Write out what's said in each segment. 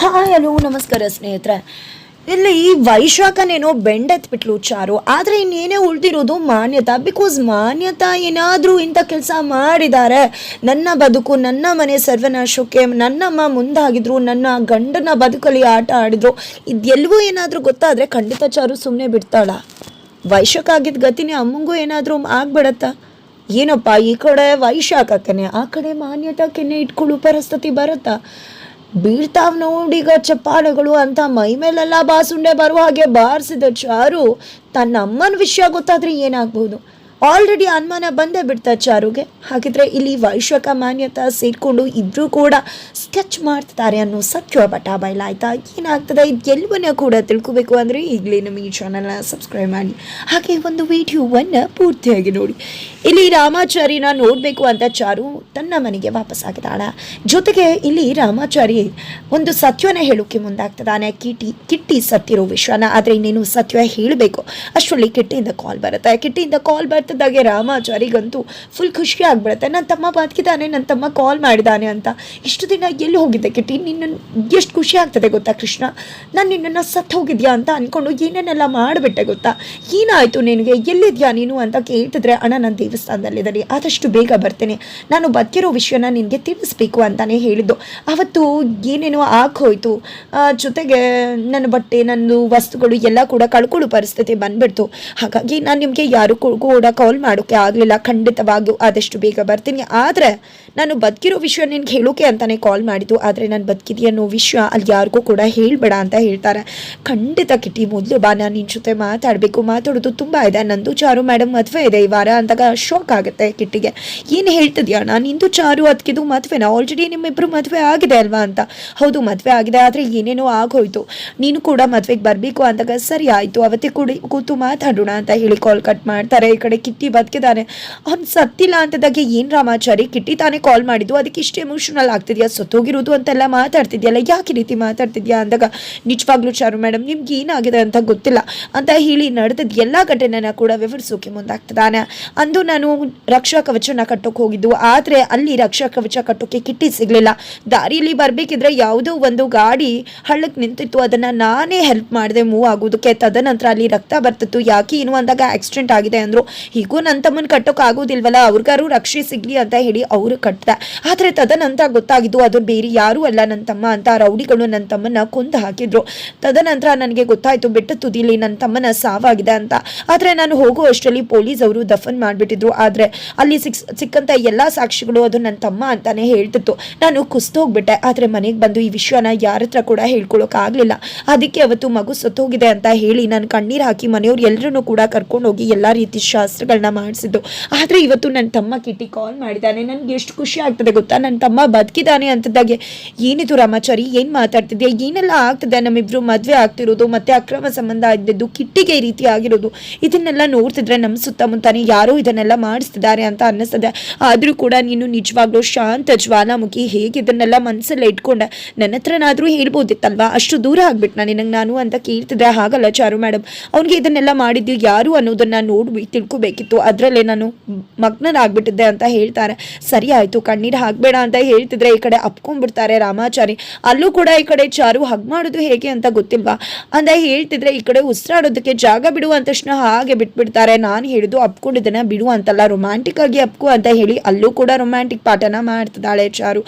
Hi hello ನಮಸ್ಕಾರ ಸ್ನೇಹಿತರೆ. ಇಲ್ಲಿ ಈ ವೈಶಾಖನೇನೋ ಬೆಂಡೆತ್ಬಿಟ್ಲು ಚಾರು. ಆದರೆ ಇನ್ನೇನೇ ಉಳ್ದಿರೋದು ಮಾನ್ಯತಾ ಬಿಕಾಸ್ ಮಾನ್ಯತಾ ಏನಾದರೂ ಇಂಥ ಕೆಲಸ ಮಾಡಿದ್ದಾರೆ. ನನ್ನ ಬದುಕು, ನನ್ನ ಮನೆ ಸರ್ವನಾಶಕ್ಕೆ ನನ್ನಮ್ಮ ಮುಂದಾಗಿದ್ರು, ನನ್ನ ಗಂಡನ ಬದುಕಲ್ಲಿ ಆಟ ಆಡಿದ್ರು. ಇದೆಲ್ಲವೂ ಏನಾದರೂ ಗೊತ್ತಾದರೆ ಖಂಡಿತ ಚಾರು ಸುಮ್ಮನೆ ಬಿಡ್ತಾಳ. ವೈಶಾಖ ಆಗಿದ್ದ ಗತಿನೇ ಅಮ್ಮಂಗೂ ಏನಾದರೂ ಆಗ್ಬಿಡತ್ತಾ? ಏನಪ್ಪ, ಈ ಕಡೆ ವೈಶಾಖಕ್ಕನೆ, ಆ ಕಡೆ ಮಾನ್ಯತಾಕೆನೆ ಇಟ್ಕೊಳ್ಳೋ ಪರಿಸ್ಥಿತಿ ಬರುತ್ತಾ? ಬೀಳ್ತಾವ್ ನೋಡಿಗ ಚಪ್ಪಾಳೆಗಳು ಅಂತ ಮೈ ಮೇಲೆಲ್ಲ ಬಾಸುಂಡೆ ಬರುವ ಹಾಗೆ ಬಾರಿಸಿದ ಚಾರು ತನ್ನ ಅಮ್ಮನ ವಿಷಯ ಗೊತ್ತಾದ್ರೆ ಏನಾಗ್ಬೋದು? ಆಲ್ರೆಡಿ ಅನುಮಾನ ಬಂದೇ ಬಿಡ್ತಾ ಚಾರುಗೆ. ಹಾಗಿದ್ರೆ ಇಲ್ಲಿ ವೈಶ್ವಕ ಮಾನ್ಯತಾ ಸೇರಿಕೊಂಡು ಇಬ್ರು ಕೂಡ ಸ್ಕೆಚ್ ಮಾಡ್ತಿದ್ದಾರೆ ಅನ್ನೋ ಸತ್ಯ ಪಟ ಬಯಲಾಯ್ತಾ ಏನಾಗ್ತದೆ? ಇದೆಲ್ಲವನ್ನ ಕೂಡ ತಿಳ್ಕೊಬೇಕು ಅಂದರೆ ಈಗಲೇ ನಮ್ಮ ಈ ಚಾನಲ್ನ ಸಬ್ಸ್ಕ್ರೈಬ್ ಮಾಡಿ. ಹಾಗೆ ಒಂದು ವಿಡಿಯೋವನ್ನು ಪೂರ್ತಿಯಾಗಿ ನೋಡಿ. ಇಲ್ಲಿ ರಾಮಾಚಾರಿನ ನೋಡಬೇಕು ಅಂತ ಚಾರು ತನ್ನ ಮನೆಗೆ ವಾಪಸ್ ಆಗಿದ್ದಾಳೆ. ಜೊತೆಗೆ ಇಲ್ಲಿ ರಾಮಾಚಾರಿ ಒಂದು ಸತ್ಯನ ಹೇಳೋಕೆ ಮುಂದಾಗ್ತದಾನೆ ಕಿಟ್ಟಿ ಕಿಟ್ಟಿ ಸತ್ತಿರೋ ವಿಷಯನ ಆದರೆ ಇನ್ನೇನು ಸತ್ಯ ಹೇಳಬೇಕು? ಅಷ್ಟರಲ್ಲಿ ಕಿಟ್ಟಿಯಿಂದ ಕಾಲ್ ಬರುತ್ತೆ. ಕಿಟ್ಟಿಯಿಂದ ಕಾಲ್ ಬರ್ತಿದ್ದಾಗೆ ರಾಮಾಚಾರಿಗಂತೂ ಫುಲ್ ಖುಷಿ ಆಗ್ಬಿಡುತ್ತೆ. ನನ್ನ ತಮ್ಮ ಬದುಕಿದ್ದಾನೆ, ನನ್ನ ತಮ್ಮ ಕಾಲ್ ಮಾಡಿದ್ದಾನೆ ಅಂತ ಇಷ್ಟು ದಿನ ಎಲ್ಲಿ ಹೋಗಿದ್ದೆ ಕಿಟ್ಟಿ? ನಿನ್ನ ಎಷ್ಟು ಖುಷಿ ಆಗ್ತದೆ ಗೊತ್ತಾ ಕೃಷ್ಣ? ನಾನು ನಿನ್ನನ್ನು ಸತ್ತು ಹೋಗಿದ್ಯಾ ಅಂತ ಅಂದ್ಕೊಂಡು ಏನೇನೆಲ್ಲ ಮಾಡಿಬಿಟ್ಟೆ ಗೊತ್ತಾ? ಏನಾಯಿತು ನಿನಗೆ? ಎಲ್ಲಿದ್ಯಾ ನೀನು ಅಂತ ಕೇಳ್ತಿದ್ರೆ, ಅಣ್ಣ, ನಾನು ದೇವಸ್ಥಾನದಲ್ಲಿದ್ದೀನಿ. ಆದಷ್ಟು ಬೇಗ ಬರ್ತೇನೆ. ನಾನು ಬದುಕಿರೋ ವಿಷಯನ ನಿನಗೆ ತಿಳಿಸ್ಬೇಕು ಅಂತಾನೆ ಹೇಳಿದ್ದು. ಅವತ್ತು ಏನೇನೋ ಆಗೋಯ್ತು ಜೊತೆಗೆ ನನ್ನ ಬಟ್ಟೆ ನನ್ನ ವಸ್ತುಗಳು ಎಲ್ಲ ಕೂಡ ಕಳ್ಕೊಳ್ಳೋ ಪರಿಸ್ಥಿತಿ ಬಂದ್ಬಿಡ್ತು. ಹಾಗಾಗಿ ನಾನು ನಿಮಗೆ ಯಾರು ಕೂಡ ಕಾಲ್ ಮಾಡೋಕೆ ಆಗಲಿಲ್ಲ. ಖಂಡಿತವಾಗಿಯೂ ಆದಷ್ಟು ಬೇಗ ಬರ್ತೀನಿ. ಆದರೆ ನಾನು ಬದುಕಿರೋ ವಿಷಯ ನಿನ್ಗೆ ಹೇಳೋಕೆ ಅಂತಲೇ ಕಾಲ್ ಮಾಡಿದ್ದು. ಆದರೆ ನಾನು ಬದುಕಿದ್ಯಾ ಅನ್ನೋ ವಿಷಯ ಅಲ್ಲಿ ಯಾರಿಗೂ ಕೂಡ ಹೇಳಬೇಡ ಅಂತ ಹೇಳ್ತಾರೆ. ಖಂಡಿತ ಕಿಟ್ಟಿ, ಮೊದಲು ಬಾ, ನಾನು ನಿನ್ನ ಜೊತೆ ಮಾತಾಡಬೇಕು. ಮಾತಾಡೋದು ತುಂಬ ಇದೆ. ನಂದು ಚಾರು ಮೇಡಮ್ ಮದುವೆ ಇದೆ ಈ ವಾರ ಅಂದಾಗ ಶಾಕ್ ಆಗುತ್ತೆ ಕಿಟ್ಟಿಗೆ. ಏನು ಹೇಳ್ತಿದ್ಯಾ? ನಾನು ಇಂದು ಚಾರು ಅದಕ್ಕಿದು ಮದುವೆನ? ಆಲ್ರೆಡಿ ನಿಮ್ಮಿಬ್ಬರು ಮದುವೆ ಆಗಿದೆ ಅಲ್ವಾ ಅಂತ. ಹೌದು, ಮದುವೆ ಆಗಿದೆ. ಆದರೆ ಏನೇನೋ ಆಗೋಯ್ತು. ನೀನು ಕೂಡ ಮದುವೆಗೆ ಬರಬೇಕು ಅಂದಾಗ ಸರಿ ಆಯಿತು. ಅವತ್ತೇ ಕೂಡಿ ಕೂತು ಮಾತಾಡೋಣ ಅಂತ ಹೇಳಿ ಕಾಲ್ ಕಟ್ ಮಾಡ್ತಾರೆ. ಈ ಕಡೆ ಕಿಟ್ಟಿ ಬದುಕಿದ್ದಾನೆ ಅವ್ನು ಸತ್ತಿಲ್ಲ ಅಂತದಾಗೆ ಏನು ರಾಮಾಚಾರಿ? ಕಿಟ್ಟಿ ತಾನೇ ಕಾಲ್ ಮಾಡಿದ್ದು. ಅದಕ್ಕೆ ಇಷ್ಟು ಎಮೋಷನಲ್ ಆಗ್ತಿದ್ಯಾ? ಸತ್ತೋಗಿರೋದು ಅಂತೆಲ್ಲ ಮಾತಾಡ್ತಿದ್ಯಲ್ಲ? ಯಾಕೆ ರೀತಿ ಮಾತಾಡ್ತಿದ್ಯಾ ಅಂದಾಗ, ನಿಜವಾಗ್ಲೂ ಚಾರು ಮೇಡಮ್ ನಿಮ್ಗೆ ಏನಾಗಿದೆ ಅಂತ ಗೊತ್ತಿಲ್ಲ. ಅಂತ ಹೇಳಿ ನಡೆದದ್ದು ಎಲ್ಲ ಘಟನೆನ ಕೂಡ ವಿವರಿಸೋಕೆ ಮುಂದಾಗ್ತದಾನೆ. ಅಂದು ನಾನು ರಕ್ಷಾ ಕವಚನ ಕಟ್ಟೋಕೆ ಹೋಗಿದ್ದು. ಆದರೆ ಅಲ್ಲಿ ರಕ್ಷಾ ಕವಚ ಕಟ್ಟೋಕೆ ಕಿಟ್ಟಿ ಸಿಗಲಿಲ್ಲ. ದಾರಿಯಲ್ಲಿ ಬರಬೇಕಿದ್ರೆ ಯಾವುದೋ ಒಂದು ಗಾಡಿ ಹಳ್ಳಕ್ಕೆ ನಿಂತಿತ್ತು. ಅದನ್ನು ನಾನೇ ಹೆಲ್ಪ್ ಮಾಡಿದೆ ಮೂವ್ ಆಗೋದಕ್ಕೆ. ತದನಂತರ ಅಲ್ಲಿ ರಕ್ತ ಬರ್ತಿತ್ತು. ಯಾಕೆ ಏನು ಅಂದಾಗ ಆಕ್ಸಿಡೆಂಟ್ ಆಗಿದೆ ಅಂದರು. ಹೀಗೂ ನನ್ನ ತಮ್ಮನ ಕಟ್ಟೋಕೆ ಆಗೋದಿಲ್ವಲ್ಲ? ಅವ್ರಿಗಾರು ರಕ್ಷೆ ಸಿಗಲಿ ಅಂತ ಹೇಳಿ ಅವರು ಕಟ್ಟಿದೆ ಆದರೆ ತದನಂತರ ಗೊತ್ತಾಗಿದ್ದು, ಅದು ಬೇರೆ ಯಾರೂ ಅಲ್ಲ ನನ್ನ ತಮ್ಮ ಅಂತ ರೌಡಿಗಳು ನನ್ನ ತಮ್ಮನ ಕೊಂದು ಹಾಕಿದ್ರು. ತದನಂತರ ನನಗೆ ಗೊತ್ತಾಯಿತು, ಬೆಟ್ಟ ತುದಿಲಿ ನನ್ನ ತಮ್ಮನ ಸಾವಾಗಿದೆ ಅಂತ. ಆದರೆ ನಾನು ಹೋಗುವಷ್ಟರಲ್ಲಿ ಪೊಲೀಸ್ ಅವರು ದಫನ್ ಮಾಡಿಬಿಟ್ಟಿದ್ರು. ಆದರೆ ಅಲ್ಲಿ ಸಿಕ್ ಸಿಕ್ಕಂಥ ಎಲ್ಲ ಸಾಕ್ಷಿಗಳು ಅದು ನನ್ನ ತಮ್ಮ ಅಂತಾನೆ ಹೇಳ್ತಿತ್ತು. ನಾನು ಕುಸ್ತೋಗ್ಬಿಟ್ಟೆ. ಆದರೆ ಮನೆಗೆ ಬಂದು ಈ ವಿಷಯನ ಯಾರ ಹತ್ರ ಕೂಡ ಹೇಳ್ಕೊಳಕ್ಕಾಗಲಿಲ್ಲ. ಅದಕ್ಕೆ ಅವತ್ತು ಮಗು ಸತ್ತೋಗಿದೆ ಅಂತ ಹೇಳಿ ನಾನು ಕಣ್ಣೀರು ಹಾಕಿ ಮನೆಯವ್ರು ಎಲ್ಲರನ್ನೂ ಕೂಡ ಕರ್ಕೊಂಡು ಹೋಗಿ ಎಲ್ಲ ರೀತಿ ಶಾಸ್ತ್ರಗಳನ್ನ ಮಾಡಿಸಿದ್ದು. ಆದರೆ ಇವತ್ತು ನನ್ನ ತಮ್ಮ ಕಿಟ್ಟಿ ಕಾಲ್ ಮಾಡಿದ್ದಾನೆ ನನಗೆ ಎಷ್ಟು ಆಗ್ತದೆ ಗೊತ್ತಾ? ನನ್ನ ತಮ್ಮ ಬದುಕಿದ್ದಾನೆ ಅಂತದಾಗೆ. ಏನಿದು ರಾಮಾಚಾರಿ? ಏನು ಮಾತಾಡ್ತಿದ್ಯಾ? ಏನೆಲ್ಲ ಆಗ್ತದೆ? ನಮ್ಮಿಬ್ರು ಮದುವೆ ಆಗ್ತಿರೋದು, ಮತ್ತೆ ಅಕ್ರಮ ಸಂಬಂಧ ಇದ್ದಿದ್ದು, ಕಿಟ್ಟಿಗೆ ರೀತಿ ಆಗಿರೋದು, ಇದನ್ನೆಲ್ಲ ನೋಡ್ತಿದ್ರೆ ನಮ್ಮ ಸುತ್ತಮುತ್ತಾನೆ ಯಾರೋ ಇದನ್ನೆಲ್ಲ ಮಾಡಿಸ್ತಿದ್ದಾರೆ ಅಂತ ಅನ್ನಿಸ್ತದೆ. ಆದರೂ ಕೂಡ ನೀನು ನಿಜವಾಗ್ಲೂ ಶಾಂತ ಜ್ವಾಲಾಮುಖಿ, ಹೇಗೆ ಇದನ್ನೆಲ್ಲ ಮನಸ್ಸಲ್ಲೇ ಇಟ್ಕೊಂಡೆ? ನನ್ನ ಹತ್ರನಾದರೂ ಹೇಳ್ಬೋದಿತ್ತಲ್ವಾ? ಅಷ್ಟು ದೂರ ಆಗ್ಬಿಟ್ಟು ನಾನು ನಿನಗೆ ನಾನು ಅಂತ ಕೇಳ್ತಿದ್ದೆ ಹಾಗಲ್ಲ ಚಾರು ಮೇಡಮ್ ಅವ್ನಿಗೆ ಇದನ್ನೆಲ್ಲ ಮಾಡಿದ್ದು ಯಾರು ಅನ್ನೋದನ್ನು ನೋಡಿ ತಿಳ್ಕೊಬೇಕಿತ್ತು. ಅದರಲ್ಲೇ ನಾನು ಮಗ್ನರಾಗ್ಬಿಟ್ಟಿದ್ದೆ ಅಂತ ಹೇಳ್ತಾರೆ. ಸರಿ ಆಯಿತು. ಕಣ್ಣೀರು ಹಾಕ್ಬೇಡ ಅಂತ ಹೇಳ್ತಿದ್ರೆ ಈ ಕಡೆ ಅಪ್ಕೊಂಡ್ಬಿಡ್ತಾರೆ ರಾಮಾಚಾರಿ. ಅಲ್ಲೂ ಕೂಡ ಈ ಕಡೆ ಚಾರು ಹಗ್ ಮಾಡೋದು ಹೇಗೆ ಅಂತ ಗೊತ್ತಿಲ್ವಾ? ಅಂತ ಹೇಳ್ತಿದ್ರೆ ಈ ಕಡೆ ಉಸಿರಾಡೋದಕ್ಕೆ ಜಾಗ ಬಿಡು ತಕ್ಷಣ ಹಾಗೆ ಬಿಟ್ಬಿಡ್ತಾರೆ. ನಾನು ಹೇಳಿದ್ದು ಅಪ್ಕೊಂಡಿದ್ದೇನೆ ಬಿಡು ಅಂತಲ್ಲ ರೊಮ್ಯಾಂಟಿಕ್ ಆಗಿ ಅಪ್ಕು ಅಂತ ಹೇಳಿ ಅಲ್ಲೂ ಕೂಡ ರೊಮ್ಯಾಂಟಿಕ್ ಪಾಠನ ಮಾಡ್ತಿದ್ದಾಳೆ ಚಾರು.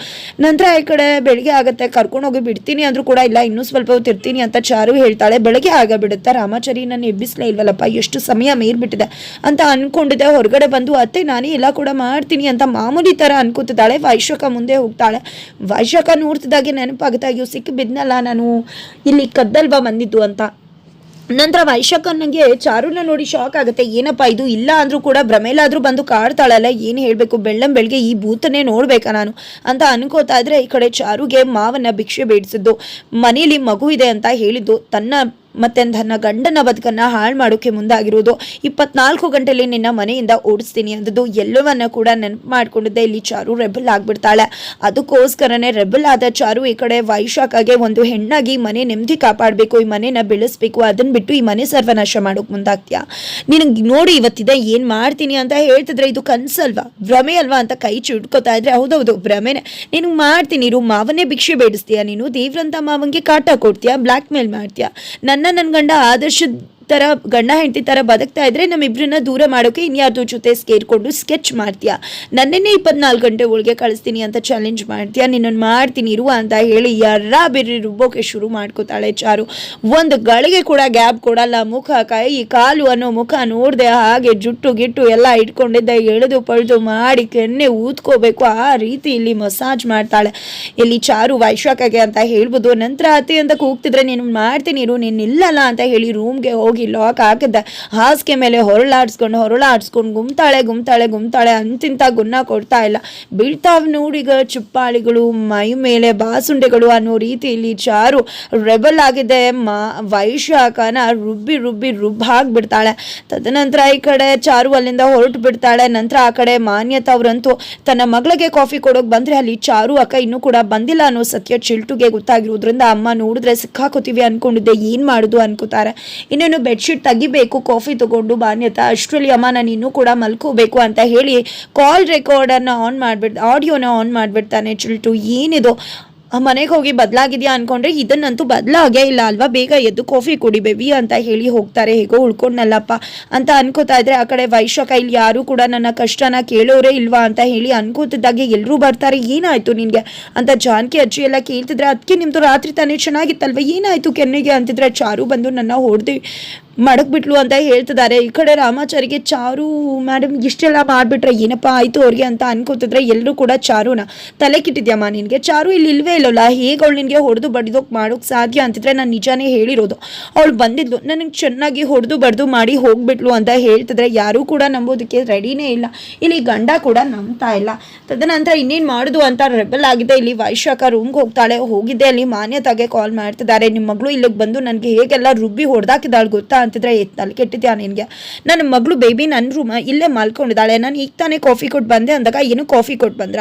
ನಂತರ ಈ ಕಡೆ ಬೆಳಿಗ್ಗೆ ಆಗತ್ತೆ, ಕರ್ಕೊಂಡು ಹೋಗಿ ಬಿಡ್ತೀನಿ ಅಂದ್ರೂ ಕೂಡ ಇಲ್ಲ, ಇನ್ನೂ ಸ್ವಲ್ಪ ಹೊತ್ತು ಇರ್ತೀನಿ ಅಂತ ಚಾರು ಹೇಳ್ತಾಳೆ. ಬೆಳಗ್ಗೆ ಆಗ ಬಿಡುತ್ತೆ, ರಾಮಾಚಾರಿ ನಾನು ಎಬ್ಬಿಸ್ಲೇ ಇಲ್ವಲ್ಲಪ್ಪ, ಎಷ್ಟು ಸಮಯ ಮೀರ್ಬಿಟ್ಟಿದೆ ಅಂತ ಅನ್ಕೊಂಡಿದ್ದೆ. ಹೊರಗಡೆ ಬಂದು, ಅತ್ತೆ, ನಾನೇ ಎಲ್ಲ ಕೂಡ ಮಾಡ್ತೀನಿ ಅಂತ ಮಾಮೂಲಿ ಥರ ಅನ್ಕೋತಿದ್ದಾಳೆ ವೈಶಾಖ ಮುಂದೆ ಹೋಗ್ತಾಳೆ. ವೈಶಾಖ ನೋಡ್ತಿದ್ದಾಗೆ ನೆನಪಾಗುತ್ತೆ ಅಯ್ಯೋ ಸಿಕ್ಕಿ ಬಿದ್ನಲ್ಲ ನಾನು. ಇಲ್ಲಿ ಕದ್ದಲ್ವಾ ಬಂದಿದ್ದು ಅಂತ. ನಂತರ ವೈಶಾಖನಿಗೆ ಚಾರುನ ನೋಡಿ ಶಾಕ್ ಆಗುತ್ತೆ. ಏನಪ್ಪ ಇದು? ಇಲ್ಲ ಅಂದ್ರೂ ಕೂಡ ಭ್ರಮೇಲಾದ್ರೂ ಬಂದು ಕಾಡ್ತಾಳಲ್ಲ. ಏನು ಹೇಳಬೇಕು? ಬೆಳ್ಳಂ ಬೆಳಗ್ಗೆ ಈ ಭೂತನೇ ನೋಡಬೇಕಾ ನಾನು? ಅಂತ ಅನ್ಕೋತಾ ಇದ್ರೆ ಈ ಕಡೆ ಚಾರುಗೆ ಮಾವನ್ನ ಭಿಕ್ಷೆ ಬೇಡಿಸಿದ್ದು. ಮನೆಯಲ್ಲಿ ಮಗು ಇದೆ ಅಂತ ಹೇಳಿದ್ದು. ತನ್ನ ಮತ್ತೆ ತನ್ನ ಗಂಡನ ಬದುಕನ್ನ ಹಾಳು ಮಾಡೋಕೆ ಮುಂದಾಗಿರೋದು. ಇಪ್ಪತ್ನಾಲ್ಕು ಗಂಟೆಯಲ್ಲಿ ನಿನ್ನ ಮನೆಯಿಂದ ಓಡಿಸ್ತೀನಿ ಅಂದದ್ದು ಎಲ್ಲವನ್ನ ಕೂಡ ನೆನಪು ಮಾಡ್ಕೊಂಡಿದ್ದೆ. ಇಲ್ಲಿ ಚಾರು ರೆಬಲ್ ಆಗ್ಬಿಡ್ತಾಳೆ. ಅದಕ್ಕೋಸ್ಕರನೇ ರೆಬಲ್ ಆದ ಚಾರು ಈ ಕಡೆ ವೈಶಾಖಗೆ ಒಂದು ಹೆಣ್ಣಾಗಿ ಮನೆ ನೆಮ್ಮದಿ ಕಾಪಾಡಬೇಕು, ಈ ಮನೆನ ಬೆಳೆಸ್ಬೇಕು ಅದನ್ನ ಬಿಟ್ಟು ಈ ಮನೆ ಸರ್ವನಾಶ ಮಾಡೋಕೆ ಮುಂದಾಗ್ತೀಯಾ? ನಿನಗೆ ನೋಡಿ ಇವತ್ತಿದೆ ಏನು ಮಾಡ್ತೀನಿ ಅಂತ ಹೇಳ್ತಿದ್ರೆ ಇದು ಕನ್ಸಲ್ವಾ? ಭ್ರಮೆ ಅಲ್ವಾ ಅಂತ ಕೈ ಚುಟ್ಕೋತಾ ಇದ್ರೆ ಹೌದೌದು, ಭ್ರಮೆನೆ. ನಿನಗೆ ಮಾಡ್ತೀನಿ ಇರು ಮಾವನೇ ಭಿಕ್ಷೆ ಬೇಡಿಸ್ತೀಯಾ ನೀನು? ದೇವ್ರಂತ ಮಾವನಿಗೆ ಕಾಟ ಕೊಡ್ತೀಯಾ? ಬ್ಲ್ಯಾಕ್ ಮೇಲ್ ಮಾಡ್ತೀಯಾ? ನನ್ನ ನನ್ನ ಗಂಡ ಆದರ್ಶದ ಥರ ಗಂಡ ಹೆಂಡತಿ ಥರ ಬದುಕ್ತಾ ಇದ್ರೆ ನಮ್ಮಿಬ್ರನ್ನ ದೂರ ಮಾಡೋಕೆ ಇನ್ಯಾರ್ದು ಜೊತೆ ಸೇರ್ಕೊಂಡು ಸ್ಕೆಚ್ ಮಾಡ್ತೀಯಾ? ನನ್ನೇ ಇಪ್ಪತ್ನಾಲ್ಕು ಗಂಟೆ ಒಳಗೆ ಕಳಿಸ್ತೀನಿ ಅಂತ ಚಾಲೆಂಜ್ ಮಾಡ್ತೀಯಾ? ನಿನ್ನನ್ನು ಮಾಡ್ತೀನಿ, ಇರುವ ಅಂತ ಹೇಳಿ ಯಾರ ಬೇರೆ ರುಬ್ಬೋಕೆ ಶುರು ಮಾಡ್ಕೋತಾಳೆ ಚಾರು. ಒಂದು ಗಳಿಗೆ ಕೂಡ ಗ್ಯಾಪ್ ಕೊಡಲ್ಲ, ಮುಖ ಕೈ, ಕಾಲು ಅನ್ನೋ ಮುಖ ನೋಡ್ದೆ ಹಾಗೆ ಜುಟ್ಟು ಗಿಟ್ಟು ಎಲ್ಲ ಇಟ್ಕೊಂಡಿದ್ದ, ಎಳೆದು ಪಳೆದು ಮಾಡಿ ಕೆನ್ನೆ ಊದ್ಕೋಬೇಕು. ಆ ರೀತಿ ಇಲ್ಲಿ ಮಸಾಜ್ ಮಾಡ್ತಾಳೆ. ಇಲ್ಲಿ ಚಾರು ವೈಶಾಖಗೆ ಅಂತ ಹೇಳ್ಬೋದು, ನಂತರ ಅತಿ ಅಂತ ಕೂಗ್ತಿದ್ರೆ ನೀನು ಮಾಡ್ತೀನಿ ಇರು, ನೀನು ನಿಲ್ಲಲ್ಲ ಅಂತ ಹೇಳಿ ರೂಮ್ಗೆ ಹೋಗಿ ಲಾಕ್ ಹಾಕಿದ್ದೆ. ಹಾಸಿಗೆ ಮೇಲೆ ಹೊರಳಾಡ್ಸ್ಕೊಂಡು ಹೊರಳಾಡ್ಸ್ಕೊಂಡು ಗುಮ್ತಾಳೆ ಗುಮ್ತಾಳೆ ಗುಮ್ತಾಳೆ ಅಂತಿಂತ ಗುನ್ನ ಕೊಡ್ತಾ ಇಲ್ಲ. ಬೀಳ್ತಾವ್ ನೋಡಿಗ ಚುಪ್ಪಾಳಿಗಳು, ಮೈ ಮೇಲೆ ಬಾಸುಂಡೆಗಳು ಅನ್ನೋ ರೀತಿಯಲ್ಲಿ ಚಾರು ರೆಬಲ್ ಆಗಿದೆ ಮಾ, ವೈಶಾಖನ ರುಬ್ಬಿ ರುಬ್ಬಿ, ರುಬ್ಬ ಹಾಕ್ಬಿಡ್ತಾಳೆ ತದನಂತರ ಈ ಕಡೆ ಚಾರು ಅಲ್ಲಿಂದ ಹೊರಟು ಬಿಡ್ತಾಳೆ. ನಂತರ ಆ ಕಡೆ ಮಾನ್ಯತಾ ಅವರಂತೂ ತನ್ನ ಮಗಳಿಗೆ ಕಾಫಿ ಕೊಡೋಕೆ ಬಂದ್ರೆ ಅಲ್ಲಿ ಚಾರು ಅಕ್ಕ ಇನ್ನೂ ಕೂಡ ಬಂದಿಲ್ಲ ಅನ್ನೋ ಸತ್ಯ ಚಿಲ್ಟುಗೆ ಗೊತ್ತಾಗಿರೋದ್ರಿಂದ ಅಮ್ಮ ನೋಡಿದ್ರೆ ಸಿಕ್ಕಾಕೋತೀವಿ ಅನ್ಕೊಂಡಿದ್ದೆ. ಏನು ಮಾಡೋದು ಅನ್ಕೋತಾರೆ. ಇನ್ನೇನು ಬೆಡ್ಶೀಟ್ ತೆಗಿಬೇಕು, ಕಾಫಿ ತಗೊಂಡು ಮಾನ್ಯತಾ, ಅಷ್ಟರಲ್ಲಿ ಅಮ್ಮ ನಾನು ಇನ್ನೂ ಕೂಡ ಮಲ್ಕೋಬೇಕು ಅಂತ ಹೇಳಿ ಕಾಲ್ ರೆಕಾರ್ಡನ್ನು ಆನ್ ಮಾಡಿಬಿಡ್ ಆಡಿಯೋನ ಆನ್ ಮಾಡಿಬಿಡ್ತಾನೆ ಚಿಲ್ಟು. ಏನಿದು? ಮನೆಗೆ ಹೋಗಿ ಬದಲಾಗಿದೆಯಾ ಅನ್ಕೊಂಡ್ರೆ ಇದನ್ನಂತೂ ಬದಲಾಗೇ ಇಲ್ಲ ಅಲ್ವಾ? ಬೇಗ ಎದ್ದು ಕಾಫಿ ಕುಡಿ ಬೇಬಿ ಅಂತ ಹೇಳಿ ಹೋಗ್ತಾರೆ. ಹೇಗೋ ಉಳ್ಕೊಂಡ್ನಲ್ಲಪ್ಪ ಅಂತ ಅನ್ಕೋತಾ ಇದ್ರೆ ಆ ಕಡೆ ವೈಶಾಖ ಇಲ್ಲಿ ಯಾರು ಕೂಡ ನನ್ನ ಕಷ್ಟನ ಕೇಳೋರೇ ಇಲ್ವಾ ಅಂತ ಹೇಳಿ ಅನ್ಕೋತಿದ್ದಾಗೆ ಎಲ್ಲರೂ ಬರ್ತಾರೆ. ಏನಾಯ್ತು ನಿನಗೆ? ಅಂತ ಜಾನಕಿ ಅಜ್ಜಿ ಎಲ್ಲ ಕೇಳ್ತಿದ್ರೆ ಅದಕ್ಕೆ ನಿಮ್ದು ರಾತ್ರಿ ತಾನೇ ಚೆನ್ನಾಗಿತ್ತಲ್ವ? ಏನಾಯ್ತು ಕೆನ್ನೆಗೆ? ಅಂತಿದ್ರೆ, ಚಾರು ಬಂದು ನನ್ನ ಹೊಡೆದು ಮಡಗ್ಬಿಟ್ಲು ಅಂತ ಹೇಳ್ತಿದ್ದಾರೆ. ಈ ಕಡೆ ರಾಮಾಚಾರಿಗೆ ಚಾರು ಮೇಡಮ್ ಇಷ್ಟೆಲ್ಲ ಮಾಡಿಬಿಟ್ರೆ ಏನಪ್ಪ ಆಯಿತು ಅವ್ರಿಗೆ ಅಂತ ಅನ್ಕೋತಿದ್ರೆ ಎಲ್ಲರೂ ಕೂಡ ಚಾರುನ ತಲೆ ಕಿಟ್ಟಿದ್ಯಮ್ಮ ನಿನಗೆ? ಚಾರು ಇಲ್ಲಿ ಇಲ್ವೇ ಇಲ್ಲಲ್ಲ, ಹೇಗೆ ಅವಳು ನಿನಗೆ ಹೊಡೆದು ಬಡಿದೋಗಿ ಮಾಡೋಕೆ ಸಾಧ್ಯ ಅಂತಿದ್ರೆ ನಾನು ನಿಜಾನೇ ಹೇಳಿರೋದು. ಅವಳು ಬಂದಿದ್ಲು, ನನಗೆ ಚೆನ್ನಾಗಿ ಹೊಡೆದು ಬಡ್ದು ಮಾಡಿ ಹೋಗ್ಬಿಟ್ಲು ಅಂತ ಹೇಳ್ತಿದ್ರೆ ಯಾರೂ ಕೂಡ ನಂಬೋದಕ್ಕೆ ರೆಡಿನೇ ಇಲ್ಲ. ಇಲ್ಲಿ ಗಂಡ ಕೂಡ ನಂಬ್ತಾ ಇಲ್ಲ. ತದನಂತರ ಇನ್ನೇನು ಮಾಡೋದು ಅಂತ ರೆಬಲ್ ಆಗಿದೆ. ಇಲ್ಲಿ ವೈಶಾಖ ರೂಮ್ಗೆ ಹೋಗ್ತಾಳೆ. ಹೋಗಿದ್ದೆ ಅಲ್ಲಿ ಮಾನ್ಯತಾಗೆ ಕಾಲ್ ಮಾಡ್ತಿದ್ದಾರೆ. ನಿಮ್ಮ ಮಗಳು ಇಲ್ಲಿಗೆ ಬಂದು ನನಗೆ ಹೇಗೆಲ್ಲ ರುಬ್ಬಿ ಹೊಡೆದಾಕಿದ್ದಾಳೆ ಗೊತ್ತಾ ಅಂತಿದ್ರೆ ಎತ್ ತಲೆ ಕೆಟ್ಟಿದ್ಯಾ ನಿನಗೆ? ನನ್ನ ಮಗಳು ಬೇಬಿ ನನ್ನ ರೂಮ ಇಲ್ಲೇ ಮಲ್ಕೊಂಡಿದ್ದಾಳೆ. ನಾನು ಈಗ ತಾನೇ ಕಾಫಿ ಕೊಟ್ಟು ಬಂದೆ. ಅಂದಾಗ, ಏನು ಕಾಫಿ ಕೊಟ್ಟು ಬಂದ್ರ?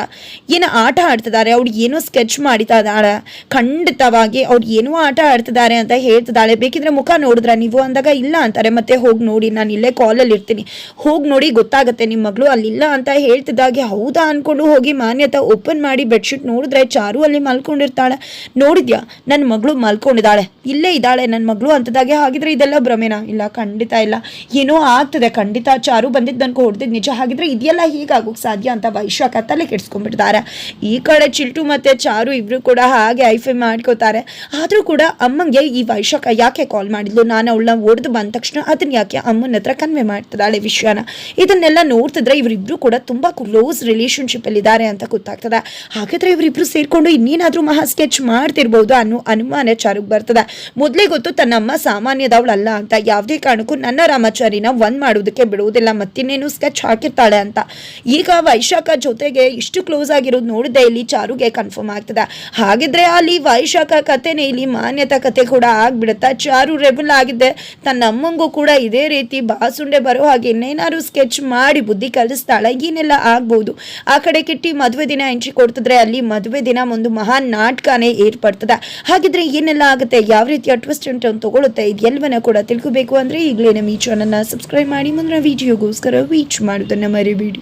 ಏನು ಆಟ ಆಡ್ತಿದ್ದಾರೆ. ಅವ್ಳು ಏನೋ ಸ್ಕೆಚ್ ಮಾಡಿತಾ ಇದ್ದಾಳೆ. ಖಂಡಿತವಾಗಿ ಅವ್ರು ಏನೋ ಆಟ ಆಡ್ತಿದ್ದಾರೆ ಅಂತ ಹೇಳ್ತಿದ್ದಾಳೆ. ಬೇಕಿದ್ರೆ ಮುಖ ನೋಡಿದ್ರ ನೀವು? ಅಂದಾಗ, ಇಲ್ಲ, ಅಂತಾರೆ. ಮತ್ತೆ ಹೋಗಿ ನೋಡಿ. ನಾನು ಇಲ್ಲೇ ಕಾಲಲ್ಲಿ ಇರ್ತೀನಿ. ಹೋಗಿ ನೋಡಿ, ಗೊತ್ತಾಗುತ್ತೆ ನಿಮ್ಮ ಮಗಳು ಅಲ್ಲಿಲ್ಲ ಅಂತ ಹೇಳ್ತಿದ್ದಾಗೆ. ಹೌದಾ? ಅಂದ್ಕೊಂಡು ಹೋಗಿ ಮಾನ್ಯತೆ ಓಪನ್ ಮಾಡಿ ಬೆಡ್ಶೀಟ್ ನೋಡಿದ್ರೆ ಚಾರು ಅಲ್ಲಿ ಮಲ್ಕೊಂಡಿರ್ತಾಳೆ. ನೋಡಿದ್ಯಾ? ನನ್ನ ಮಗಳು ಮಲ್ಕೊಂಡಿದ್ದಾಳೆ. ಇಲ್ಲೇ ಇದ್ದಾಳೆ. ನನ್ನ ಮಗಳು ಅಂತದಾಗೆ ಹಾಗಿದ್ರೆ ಇದೆಲ್ಲ ಭ್ರಮೆನಾ? ಇಲ್ಲ, ಖಂಡಿತ ಇಲ್ಲ. ಏನೋ ಆಗ್ತದೆ, ಖಂಡಿತ ಚಾರು ಬಂದಿದ್ದು ನನಗೆ ಹೊಡೆದಿದ್ದು ನಿಜ ಹಾಗಿದ್ರೆ ಇದೆಲ್ಲ ಹೀಗಾಗೋಕೆ ಸಾಧ್ಯ ಅಂತ ವೈಶಾಖ ತಲೆ ಕೆಡ್ಸ್ಕೊಂಡ್ಬಿಡ್ತಾರೆ. ಈ ಕಡೆ ಚಿಲ್ಟು ಮತ್ತೆ ಚಾರು ಇಬ್ಬರು ಕೂಡ ಹಾಗೆ ಐಫೆ ಮಾಡ್ಕೋತಾರೆ. ಆದರೂ ಕೂಡ ಅಮ್ಮಂಗೆ ಈ ವೈಶಾಖ ಯಾಕೆ ಕಾಲ್ ಮಾಡಿದ್ಲು? ನಾನು ಅವಳನ್ನ ಹೊಡೆದು ಬಂದ ತಕ್ಷಣ ಅದನ್ನ ಯಾಕೆ ಅಮ್ಮನ ಹತ್ರ ಕನ್ವೆ ಮಾಡ್ತದಾಳೆ ವಿಷಯನ ಇದನ್ನೆಲ್ಲ ನೋಡ್ತಿದ್ರೆ ಇವರಿಬ್ರು ಕೂಡ ತುಂಬಾ ಕ್ಲೋಸ್ ರಿಲೇಷನ್ಶಿಪ್ಪಲ್ಲಿ ಇದ್ದಾರೆ ಅಂತ ಗೊತ್ತಾಗ್ತದೆ. ಹಾಗಾದರೆ ಇವರಿಬ್ರು ಸೇರ್ಕೊಂಡು ಇನ್ನೇನಾದರೂ ಮಹಾ ಸ್ಕೆಚ್ ಮಾಡ್ತಿರ್ಬೋದು ಅನ್ನೋ ಅನುಮಾನ ಚಾರುಗೆ ಬರ್ತದೆ. ಮೊದಲೇ ಗೊತ್ತು ತನ್ನಮ್ಮ ಸಾಮಾನ್ಯದವಳಲ್ಲ ಅಂತ. ಯಾವುದೇ ಕಾರಣಕ್ಕೂ ನನ್ನ ರಾಮಾಚಾರಿನ ಒಂದ್ ಮಾಡೋದಕ್ಕೆ ಬಿಡುವುದಿಲ್ಲ. ಮತ್ತಿನ್ನೇನು ಸ್ಕೆಚ್ ಹಾಕಿರ್ತಾಳೆ ಅಂತ. ಈಗ ವೈಶಾಖ ಜೊತೆಗೆ ಇಷ್ಟು ಕ್ಲೋಸ್ ಆಗಿರೋದು ನೋಡಿದೆ ಇಲ್ಲಿ ಚಾರುಗೆ ಕನ್ಫರ್ಮ್ ಆಗ್ತದೆ. ಹಾಗಿದ್ರೆ ಅಲ್ಲಿ ವೈಶಾಖ ಕಥೆನೇ ಇಲ್ಲಿ ಮಾನ್ಯತಾ ಕತೆ ಕೂಡ ಆಗ್ಬಿಡುತ್ತಾ. ಚಾರು ರೆಬಲ್ ಆಗಿದ್ದೆ. ತನ್ನ ಅಮ್ಮಂಗೂ ಕೂಡ ಇದೇ ರೀತಿ ಬಾಸುಂಡೆ ಬರೋ ಹಾಗೆ ಇನ್ನೇನಾದ್ರು ಸ್ಕೆಚ್ ಮಾಡಿ ಬುದ್ಧಿ ಕಲಿಸ್ತಾಳೆ. ಏನೆಲ್ಲ ಆಗ್ಬೋದು? ಆ ಕಡೆ ಕಿಟ್ಟಿ ಮದುವೆ ದಿನ ಎಂಟ್ರಿ ಕೊಡ್ತಿದ್ರೆ ಅಲ್ಲಿ ಮದುವೆ ದಿನ ಒಂದು ಮಹಾನ್ ನಾಟಕನೇ ಏರ್ಪಡ್ತದೆ. ಹಾಗಿದ್ರೆ ಏನೆಲ್ಲ ಆಗುತ್ತೆ? ಯಾವ ರೀತಿಯ ಟ್ವಿಸ್ಟ್ ಅಂತ ತಗೊಳುತ್ತೆ ಎಲ್ವನ ಕೂಡ ತಿಳ್ಕೋಬೇಕು ಅಂದರೆ ಈಗಲೇ ನಮ್ಮ ಈ ಚಾನಲ್ನ ಸಬ್ಸ್ಕ್ರೈಬ್ ಮಾಡಿ ಮುಂದಿನ ವಿಡಿಯೋಗೋಸ್ಕರ ವೀಚ್ ಮಾಡೋದನ್ನು ಮರಿಬೇಡಿ.